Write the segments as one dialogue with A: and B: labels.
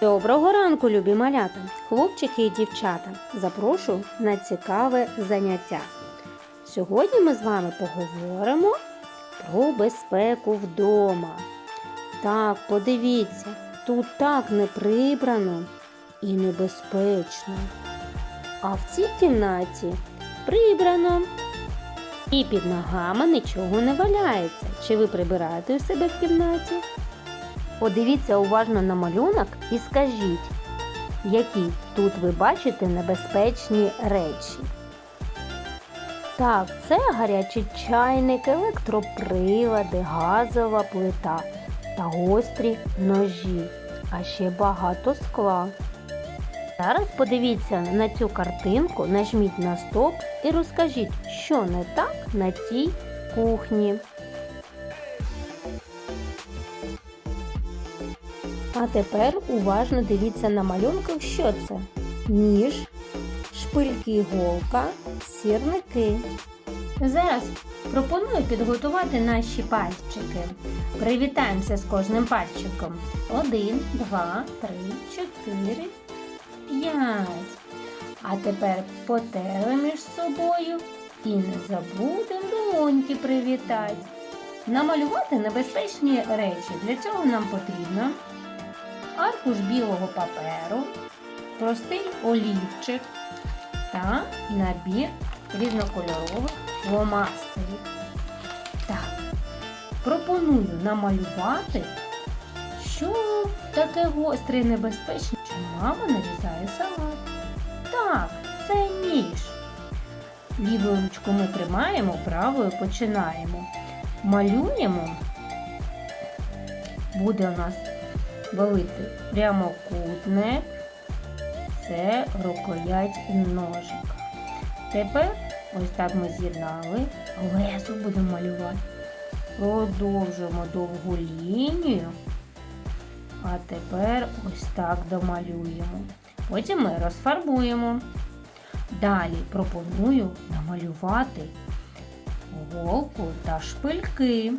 A: Доброго ранку, любі малята, хлопчики і дівчата. Запрошую на цікаве заняття. Сьогодні ми з вами поговоримо про безпеку вдома. Так, подивіться, тут так не прибрано і небезпечно. А в цій кімнаті прибрано. І під ногами нічого не валяється. Чи ви прибираєте у себе в кімнаті? Подивіться уважно на малюнок і скажіть, які тут ви бачите небезпечні речі. Так, це гарячий чайник, електроприлади, газова плита та гострі ножі, а ще багато скла. Зараз подивіться на цю картинку, нажміть на стоп і розкажіть, що не так на цій кухні. А тепер уважно дивіться на малюнках, що це? Ніж, шпильки голка, сірники. Зараз пропоную підготувати наші пальчики. Привітаємося з кожним пальчиком. Один, два, три, чотири, п'ять. А тепер потерли між собою і не забудемо долоньки привітати. Намалювати небезпечні речі. Для цього нам потрібно аркуш білого паперу, простий олівчик та набір різнокольорових фломастерів. Так, пропоную намалювати, що таке гостре і небезпечне, чи мама нарізає салат. Так, це ніж. Лівою ручку ми тримаємо, правою починаємо. Малюємо, буде у нас великий прямокутник, це рукоять ножик. Тепер ось так ми з'єднали, лезо будемо малювати. Продовжуємо довгу лінію, а тепер ось так домалюємо. Потім ми розфарбуємо. Далі пропоную намалювати голку та шпильки.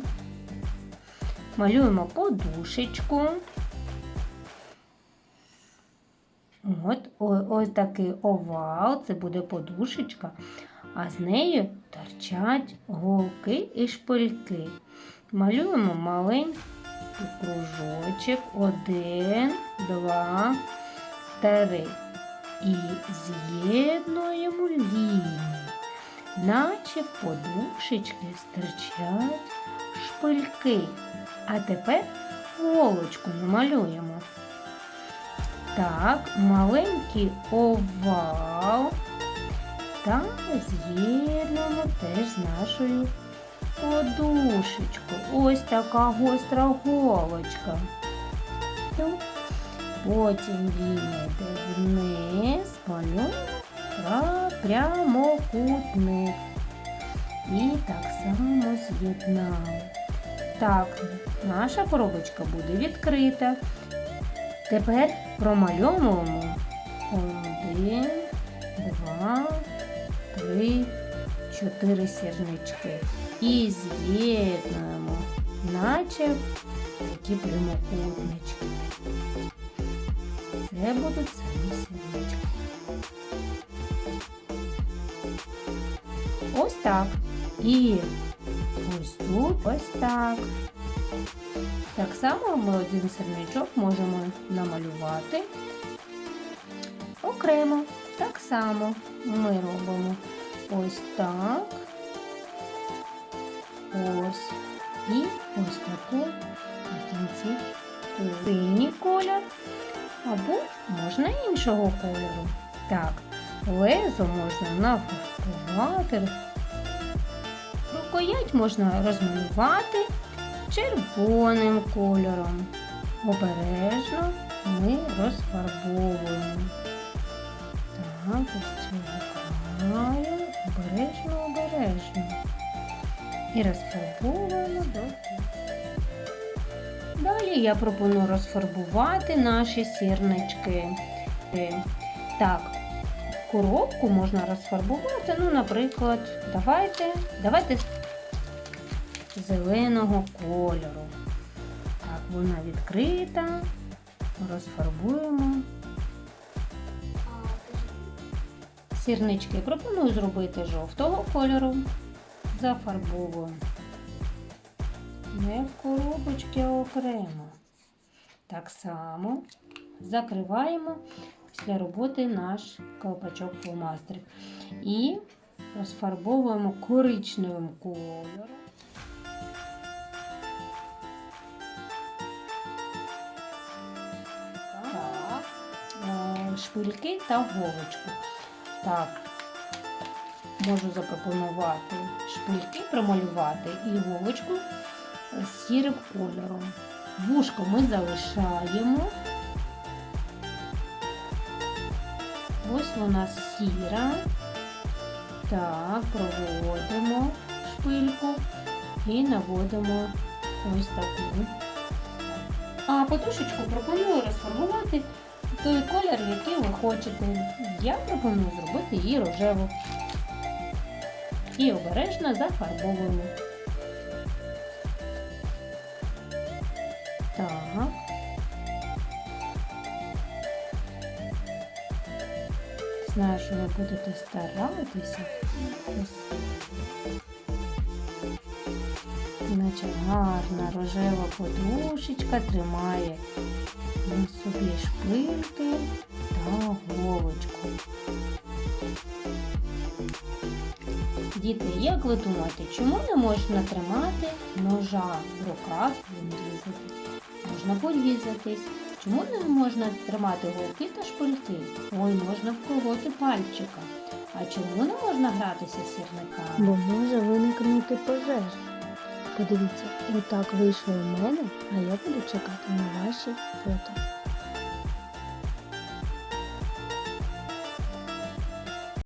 A: Малюємо подушечку. От, ось такий овал, це буде подушечка, а з нею торчать голки і шпильки. Малюємо маленький кружочок. Один, два, три. І з'єднуємо лінії, наче в подушечки стирчать шпильки. А тепер голочку намалюємо. Так, маленький овал та з'єднуємо теж з нашою подушечкою. Ось така гостра голочка. Ну, Потім він йде вниз, малюємо прямокутник. І так само з'єднали. Так, наша коробочка буде відкрита. Тепер промальовуємо один, два, три, чотири сірнички. І з'єднуємо, наче такі прямокутнички. Це будуть самі сірнички. Ось так. І ось тут ось так. Так само ми один сирничок можемо намалювати окремо. Так само ми робимо ось так. Ось. І ось таку на кінці синій колір. Або можна іншого кольору. Так, лезо можна нафарбувати. Рукоять можна розмалювати червоним кольором. Обережно ми розфарбовуємо. Так, ось цього краю. Обережно, обережно. І розфарбовуємо до. Далі я пропоную розфарбувати наші сірнички. Е, Так, коробку можна розфарбувати. Ну, наприклад, давайте, давайте зеленого кольору. Так, вона відкрита. розфарбуємо. Сірнички пропоную зробити жовтого кольору. Зафарбовуємо. Не в коробочки, а окремо. Так само закриваємо після роботи наш колпачок фломастерів. І розфарбовуємо коричневим кольором. Шпильки та голочку. Так, можу запропонувати шпильки промалювати і голочку е, сірим кольором. Вушко ми залишаємо. Ось вона сіра. Так, проводимо шпильку і наводимо ось таку. А подушечку пропоную розфарбувати той колір, який ви хочете. Я пропоную зробити її рожеву. І обережно зафарбовуємо. Так. Знаю, що ви будете старатися. Наче гарна рожева подушечка тримає на собі шпильки та голочку. Діти, як ви думаєте, чому не можна тримати ножа в руках і різати? Можна порізатись. Чому не можна тримати голки та шпильки? Ой, можна вколоти пальчика. А чому не можна гратися сірниками?
B: Бо може виникнути пожежа. Подивіться, отак вийшло у мене, а я буду чекати на ваші фото.